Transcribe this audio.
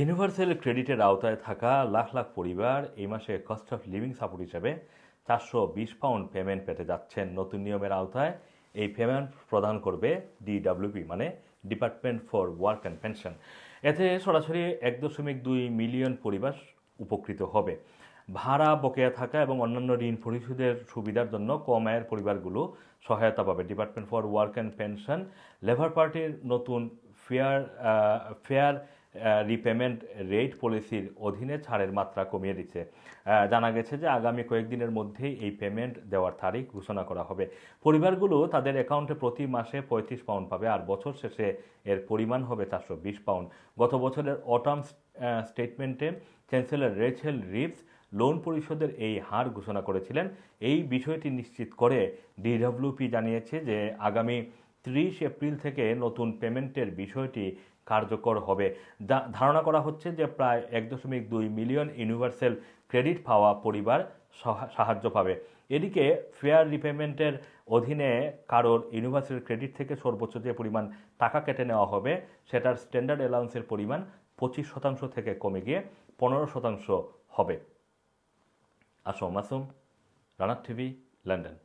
Universal ক্রেডিটের আওতায় থাকা লাখ লাখ পরিবার এই মাসে কস্ট অফ লিভিং সাপোর্ট হিসেবে চারশো বিশ পাউন্ড পেমেন্ট পেতে যাচ্ছেন। নতুন নিয়মের আওতায় এই পেমেন্ট প্রদান করবে ডিডাব্লিউপি মানে department for work and pension. এতে সরাসরি এক দশমিক দুই মিলিয়ন পরিবার উপকৃত হবে। ভাড়া বকেয়া থাকা এবং অন্যান্য ঋণ পরিশোধের সুবিধার জন্য কম আয়ের পরিবারগুলো সহায়তা পাবে। Department for work and pension, labour পার্টির নতুন ফেয়ার ফেয়ার রিপেমেন্ট রেট পলিসির অধীনে ছাড়ের মাত্রা কমিয়ে দিচ্ছে। জানা গেছে যে আগামী কয়েকদিনের মধ্যেই এই পেমেন্ট দেওয়ার তারিখ ঘোষণা করা হবে। পরিবারগুলো তাদের অ্যাকাউন্টে প্রতি মাসে পঁয়ত্রিশ পাউন্ড পাবে আর বছর শেষে এর পরিমাণ হবে চারশো বিশ পাউন্ড গত বছরের অটাম স্টেটমেন্টে চ্যান্সেলর রেচেল রিভস লোন পরিশোধের এই হার ঘোষণা করেছিলেন। এই বিষয়টি নিশ্চিত করে ডিডব্লিউপি জানিয়েছে যে আগামী ত্রিশ এপ্রিল থেকে নতুন পেমেন্টের বিষয়টি কার্যকর হবে। ধারণা করা হচ্ছে যে প্রায় এক দশমিক দুই মিলিয়ন ইউনিভার্সাল ক্রেডিট পাওয়া পরিবার সাহায্য পাবে। এদিকে ফেয়ার রিপেমেন্টের অধীনে কারোর ইউনিভার্সাল ক্রেডিট থেকে সর্বোচ্চ যে পরিমাণ টাকা কেটে নেওয়া হবে, সেটার স্ট্যান্ডার্ড অ্যালাউন্সের পরিমাণ পঁচিশ শতাংশ থেকে কমে গিয়ে পনেরো শতাংশ হবে। আসম মাসুম রানার টিভি, লন্ডন।